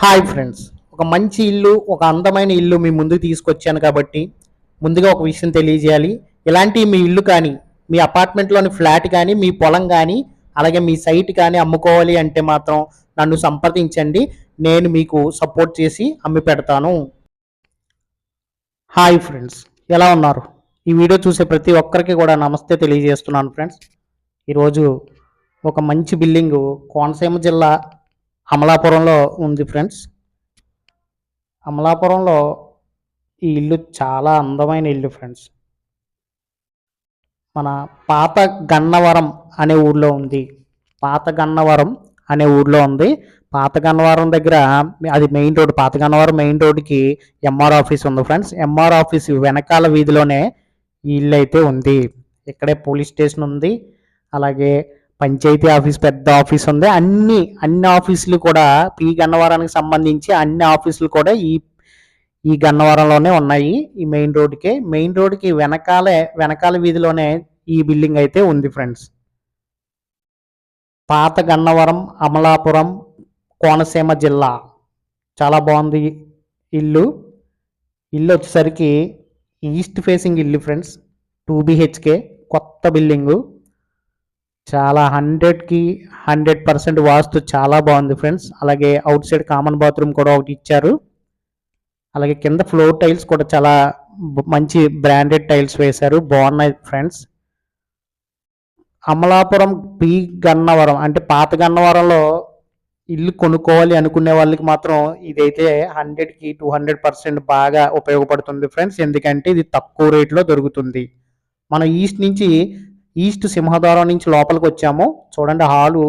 Hi friends. ఒక మంచి ఇల్లు ఒక అందమైన ఇల్లు మీ ముందుకు తీసుకొచ్చాను కాబట్టి ముందుగా ఒక విషయం తెలియజేయాలి. ఇలాంటి మీ ఇల్లు కానీ మీ అపార్ట్మెంట్లోని ఫ్లాట్ కానీ మీ పొలం కానీ అలాగే మీ సైట్ కానీ అమ్ముకోవాలి అంటే మాత్రం నన్ను సంప్రదించండి. నేను మీకు సపోర్ట్ చేసి అమ్మి పెడతాను. Hi friends. ఎలా ఉన్నారు? ఈ వీడియో చూసే ప్రతి ఒక్కరికి కూడా నమస్తే తెలియజేస్తున్నాను ఫ్రెండ్స్. ఈరోజు ఒక మంచి బిల్డింగు కోనసీమ జిల్లా అమలాపురంలో ఉంది ఫ్రెండ్స్. అమలాపురంలో ఈ ఇల్లు చాలా అందమైన ఇల్లు ఫ్రెండ్స్. మన పాత గన్నవరం అనే ఊర్లో ఉంది. పాత గన్నవరం అనే ఊర్లో ఉంది. పాత గన్నవరం దగ్గర అది మెయిన్ రోడ్ పాత గన్నవరం మెయిన్ రోడ్కి ఎంఆర్ ఆఫీస్ ఉంది ఫ్రెండ్స్. ఎంఆర్ ఆఫీస్ వెనకాల వీధిలోనే ఈ ఇల్లు అయితే ఉంది. ఇక్కడే పోలీస్ స్టేషన్ ఉంది. అలాగే పంచాయతీ ఆఫీస్ పెద్ద ఆఫీస్ ఉంది. అన్ని అన్ని ఆఫీసులు కూడా పి గన్నవరానికి సంబంధించి అన్ని ఆఫీసులు కూడా ఈ ఈ గన్నవరంలోనే ఉన్నాయి. ఈ మెయిన్ రోడ్కి మెయిన్ రోడ్కి వెనకాలే వెనకాల వీధిలోనే ఈ బిల్డింగ్ అయితే ఉంది ఫ్రెండ్స్. పాత గన్నవరం అమలాపురం కోనసీమ జిల్లా. చాలా బాగుంది ఇల్లు. ఇల్లు వచ్చేసరికి ఈస్ట్ ఫేసింగ్ ఇల్లు ఫ్రెండ్స్. Two BHK. కొత్త బిల్డింగు. చాలా హండ్రెడ్కి హండ్రెడ్ పర్సెంట్ వాస్తు చాలా బాగుంది ఫ్రెండ్స్ అలాగే అవుట్ సైడ్ కామన్ బాత్రూమ్ కూడా ఒకటి ఇచ్చారు. అలాగే కింద ఫ్లోర్ టైల్స్ కూడా చాలా మంచి బ్రాండెడ్ టైల్స్ వేశారు. బాగున్నాయి ఫ్రెండ్స్ అమలాపురం పి గన్నవరం అంటే పాత గన్నవరంలో ఇల్లు కొనుక్కోవాలి అనుకునే వాళ్ళకి మాత్రం ఇదైతే హండ్రెడ్కి టూ హండ్రెడ్ పర్సెంట్ బాగా ఉపయోగపడుతుంది ఫ్రెండ్స్ ఎందుకంటే ఇది తక్కువ రేట్లో దొరుకుతుంది. మనం ఈస్ట్ నుంచి ఈస్ట్ సింహద్వారం నుంచి లోపలికి వచ్చాము. చూడండి హాలు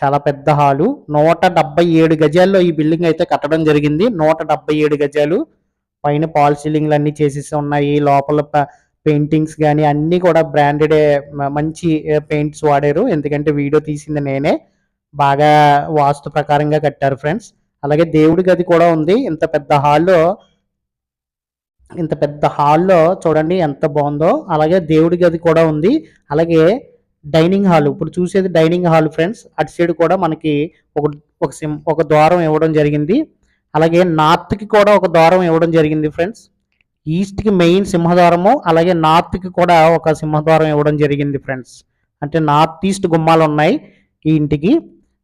చాలా పెద్ద హాలు. నూట డెబ్బై ఏడు గజాల్లో ఈ బిల్డింగ్ అయితే కట్టడం జరిగింది. నూట డెబ్బై ఏడు గజాలు. పైన పాల్ సీలింగ్లు అన్ని చేసేసి ఉన్నాయి. లోపల పెయింటింగ్స్ కానీ అన్నీ కూడా బ్రాండెడ్ మంచి పెయింట్స్ వాడారు. ఎందుకంటే వీడియో తీసింది నేనే. బాగా వాస్తు ప్రకారంగా కట్టారు ఫ్రెండ్స్. అలాగే దేవుడి గది కూడా ఉంది. ఇంత పెద్ద హాల్లో ఇంత పెద్ద హాల్లో చూడండి ఎంత బాగుందో. అలాగే దేవుడి గది కూడా ఉంది. అలాగే డైనింగ్ హాల్ ఇప్పుడు చూసేది డైనింగ్ హాల్ ఫ్రెండ్స్. అటు సైడ్ కూడా మనకి ఒక ఒక సిం ఒక ద్వారం ఇవ్వడం జరిగింది. అలాగే నార్త్కి కూడా ఒక ద్వారం ఇవ్వడం జరిగింది ఫ్రెండ్స్. ఈస్ట్కి మెయిన్ సింహద్వారము అలాగే నార్త్కి కూడా ఒక సింహద్వారం ఇవ్వడం జరిగింది ఫ్రెండ్స్. అంటే నార్త్ ఈస్ట్ గుమ్మాలు ఉన్నాయి ఈ ఇంటికి.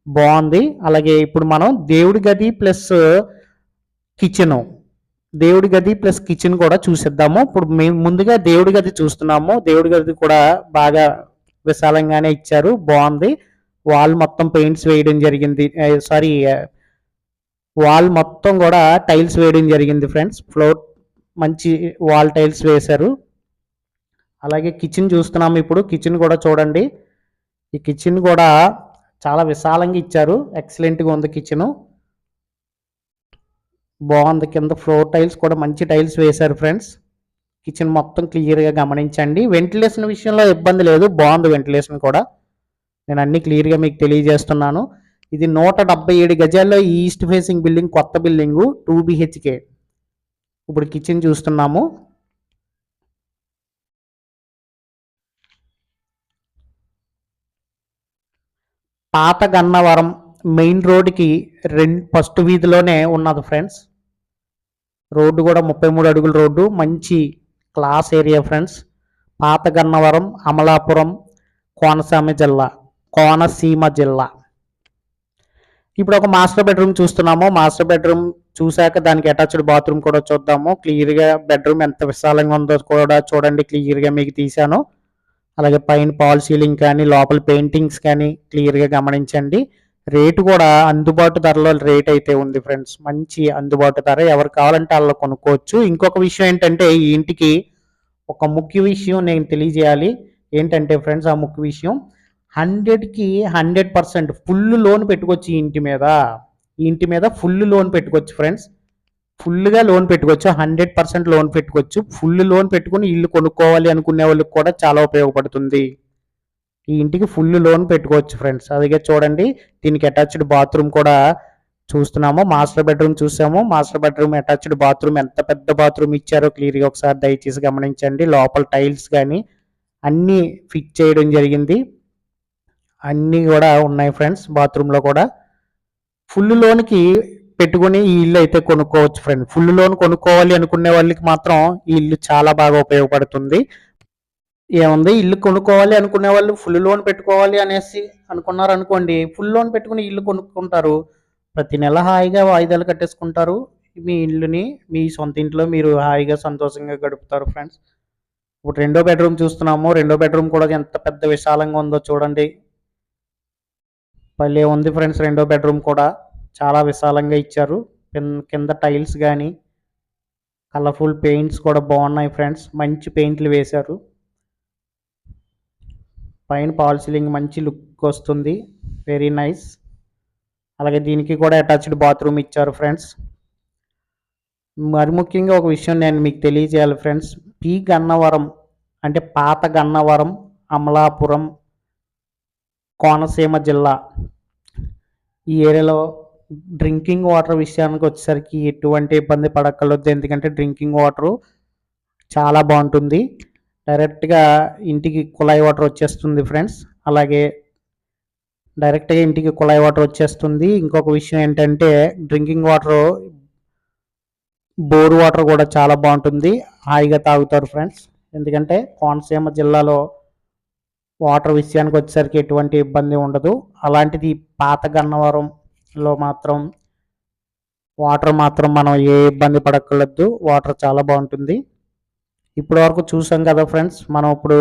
బాగుంది. అలాగే ఇప్పుడు మనం దేవుడి గది ప్లస్ కిచెను. దేవుడి గది ప్లస్ కిచెన్ కూడా చూసేద్దాము. ఇప్పుడు మేము ముందుగా దేవుడి గది చూస్తున్నాము. దేవుడి గది కూడా బాగా విశాలంగానే ఇచ్చారు. బాగుంది. వాల్ మొత్తం పెయింట్స్ వేయడం జరిగింది. సారీ వాల్ మొత్తం కూడా టైల్స్ వేయడం జరిగింది ఫ్రెండ్స్. ఫ్లోర్ మంచి వాల్ టైల్స్ వేశారు. అలాగే కిచెన్ చూస్తున్నాము ఇప్పుడు. కిచెన్ కూడా చూడండి. ఈ కిచెన్ కూడా చాలా విశాలంగా ఇచ్చారు. ఎక్సలెంట్గా ఉంది కిచెను. బాగుంది కింద ఫ్లోర్ టైల్స్ కూడా మంచి టైల్స్ వేశారు ఫ్రెండ్స్. కిచెన్ మొత్తం క్లియర్గా గమనించండి. వెంటిలేషన్ విషయంలో ఇబ్బంది లేదు. బాగుంది వెంటిలేషన్ కూడా. నేను అన్ని క్లియర్గా మీకు తెలియజేస్తున్నాను. ఇది నూట డెబ్బై ఏడు గజాల్లో ఈస్ట్ ఫేసింగ్ బిల్డింగ్ కొత్త బిల్డింగు టూ బిహెచ్కే. ఇప్పుడు కిచెన్ చూస్తున్నాము. పాత గన్నవరం మెయిన్ రోడ్డుకి రెండు ఫస్ట్ వీధిలోనే ఉన్నది ఫ్రెండ్స్. రోడ్డు కూడా ముప్పై మూడు అడుగుల రోడ్డు మంచి క్లాస్ ఏరియా ఫ్రెండ్స్. పాత గన్నవరం అమలాపురం కోనసీమ జిల్లా కోనసీమ జిల్లా. ఇప్పుడు ఒక మాస్టర్ బెడ్రూమ్ చూస్తున్నాము. మాస్టర్ బెడ్రూమ్ చూశాక దానికి అటాచ్డ్ బాత్రూమ్ కూడా చూద్దాము. క్లియర్గా బెడ్రూమ్ ఎంత విశాలంగా ఉందో కూడా చూడండి క్లియర్గా మీకు తీశాను. అలాగే పైన పాల్ సీలింగ్ కానీ లోపల పెయింటింగ్స్ కానీ క్లియర్గా గమనించండి. రేటు కూడా అందుబాటు ధరలో రేట్ అయితే ఉంది ఫ్రెండ్స్. మంచి అందుబాటు ధర. ఎవరు కావాలంటే వాళ్ళు కొనుక్కోవచ్చు. ఇంకొక విషయం ఏంటంటే ఈ ఇంటికి ఒక ముఖ్య విషయం నేను తెలియజేయాలి. ఏంటంటే ఫ్రెండ్స్ ఆ ముఖ్య విషయం హండ్రెడ్కి హండ్రెడ్ పర్సెంట్ ఫుల్ లోన్ పెట్టుకోవచ్చు ఈ ఇంటి మీద. ఈ ఇంటి మీద ఫుల్ లోన్ పెట్టుకోవచ్చు ఫ్రెండ్స్. ఫుల్గా లోన్ పెట్టుకోవచ్చు. హండ్రెడ్ పర్సెంట్ లోన్ పెట్టుకోవచ్చు. ఫుల్ లోన్ పెట్టుకుని ఇల్లు కొనుక్కోవాలి అనుకునే వాళ్ళకి కూడా చాలా ఉపయోగపడుతుంది. ఈ ఇంటికి ఫుల్ లోన్ పెట్టుకోవచ్చు ఫ్రెండ్స్ అలాగే చూడండి దీనికి అటాచ్డ్ బాత్రూమ్ కూడా చూస్తున్నాము. మాస్టర్ బెడ్రూమ్ చూసాము. మాస్టర్ బెడ్రూమ్ అటాచ్డ్ బాత్రూమ్ ఎంత పెద్ద బాత్రూమ్ ఇచ్చారో క్లియర్గా ఒకసారి దయచేసి గమనించండి. లోపల టైల్స్ కానీ అన్నీ ఫిట్ చేయడం జరిగింది. అన్నీ కూడా ఉన్నాయి ఫ్రెండ్స్ బాత్రూంలో కూడా. ఫుల్ లోన్కి పెట్టుకుని ఈ ఇల్లు అయితే కొనుక్కోవచ్చు ఫ్రెండ్ ఫుల్ లోన్ కొనుక్కోవాలి అనుకునే వాళ్ళకి మాత్రం ఈ ఇల్లు చాలా బాగా ఉపయోగపడుతుంది. ఏముంది? ఇల్లు కొనుక్కోవాలి అనుకునే వాళ్ళు ఫుల్ లోన్ పెట్టుకోవాలి అనేసి అనుకున్నారు అనుకోండి ఫుల్ లోన్ పెట్టుకుని ఇల్లు కొనుక్కుంటారు. ప్రతి నెల హాయిగా వాయిదాలు కట్టేసుకుంటారు. మీ ఇల్లుని మీ సొంత ఇంట్లో మీరు హాయిగా సంతోషంగా గడుపుతారు ఫ్రెండ్స్ ఇప్పుడు రెండో బెడ్రూమ్ చూస్తున్నాము. రెండో బెడ్రూమ్ కూడా ఎంత పెద్ద విశాలంగా ఉందో చూడండి. భలే ఉంది ఫ్రెండ్స్ రెండో బెడ్రూమ్ కూడా. చాలా విశాలంగా ఇచ్చారు. కింద- కింద టైల్స్ కానీ కలర్ఫుల్ పెయింట్స్ కూడా బాగున్నాయి ఫ్రెండ్స్ మంచి పెయింట్లు వేశారు. పైన పాల్ సీలింగ్ మంచి లుక్ వస్తుంది. వెరీ నైస్ అలాగే దీనికి కూడా అటాచ్డ్ బాత్రూమ్ ఇచ్చారు ఫ్రెండ్స్ మరి ముఖ్యంగా ఒక విషయం నేను మీకు తెలియజేయాలి ఫ్రెండ్స్ పి గన్నవరం అంటే పాత గన్నవరం అమలాపురం కోనసీమ జిల్లా. ఈ ఏరియాలో డ్రింకింగ్ వాటర్ విషయానికి వచ్చేసరికి ఎటువంటి ఇబ్బంది పడక్కర్లేదు. ఎందుకంటే డ్రింకింగ్ వాటరు చాలా బాగుంటుంది. డైరెక్ట్గా ఇంటికి కుళాయి వాటర్ వచ్చేస్తుంది ఫ్రెండ్స్. అలాగే డైరెక్ట్గా ఇంటికి కుళాయి వాటర్ వచ్చేస్తుంది. ఇంకొక విషయం ఏంటంటే డ్రింకింగ్ వాటర్ బోర్ వాటర్ కూడా చాలా బాగుంటుంది. హాయిగా తాగుతారు ఫ్రెండ్స్. ఎందుకంటే కోనసీమ జిల్లాలో వాటర్ విషయానికి వచ్చేసరికి ఎటువంటి ఇబ్బంది ఉండదు. అలాంటిది పాత గన్నవరంలో మాత్రం వాటర్ మాత్రం మనం ఏ ఇబ్బంది పడక్కర్లేదు. వాటర్ చాలా బాగుంటుంది. ఇప్పటి వరకు చూసాం కదా ఫ్రెండ్స్ మనం ఇప్పుడు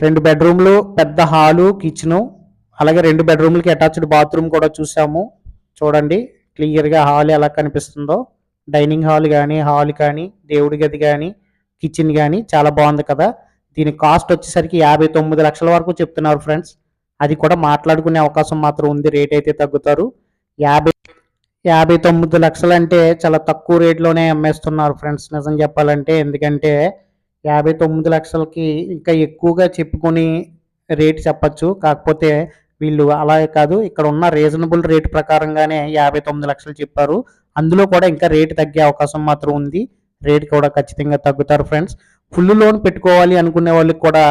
రెండు బెడ్రూమ్లు పెద్ద హాలు కిచెను అలాగే రెండు బెడ్రూమ్లకి అటాచ్డ్ బాత్రూమ్ కూడా చూసాము. చూడండి క్లియర్గా హాల్ ఎలా కనిపిస్తుందో. డైనింగ్ హాల్ కానీ హాల్ కానీ దేవుడి గది కానీ కిచెన్ కానీ చాలా బాగుంది కదా. దీని కాస్ట్ వచ్చేసరికి యాభై తొమ్మిది లక్షల వరకు చెప్తున్నారు ఫ్రెండ్స్. అది కూడా మాట్లాడుకునే అవకాశం మాత్రం ఉంది రేట్ అయితే తగ్గుతారు. యాభై యాభై తొమ్మిది లక్షలు అంటే చాలా తక్కువ రేట్లోనే అమ్మేస్తున్నారు ఫ్రెండ్స్. నిజం చెప్పాలంటే ఎందుకంటే యాభై తొమ్మిది లక్షలకి ఇంకా ఎక్కువగా చెప్పుకొని రేట్ చెప్పచ్చు. కాకపోతే వీళ్ళు అలా కాదు ఇక్కడ ఉన్న రీజనబుల్ రేట్ ప్రకారంగానే యాభై తొమ్మిది లక్షలు చెప్పారు. అందులో కూడా ఇంకా రేట్ తగ్గే అవకాశం మాత్రం ఉంది. రేట్ కూడా ఖచ్చితంగా తగ్గుతారు ఫ్రెండ్స్. ఫుల్ లోన్ పెట్టుకోవాలి అనుకునే వాళ్ళకి కూడా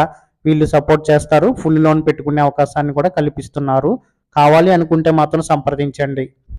వీళ్ళు సపోర్ట్ చేస్తారు. ఫుల్ లోన్ పెట్టుకునే అవకాశాన్ని కూడా కల్పిస్తున్నారు. కావాలి అనుకుంటే మాత్రం సంప్రదించండి.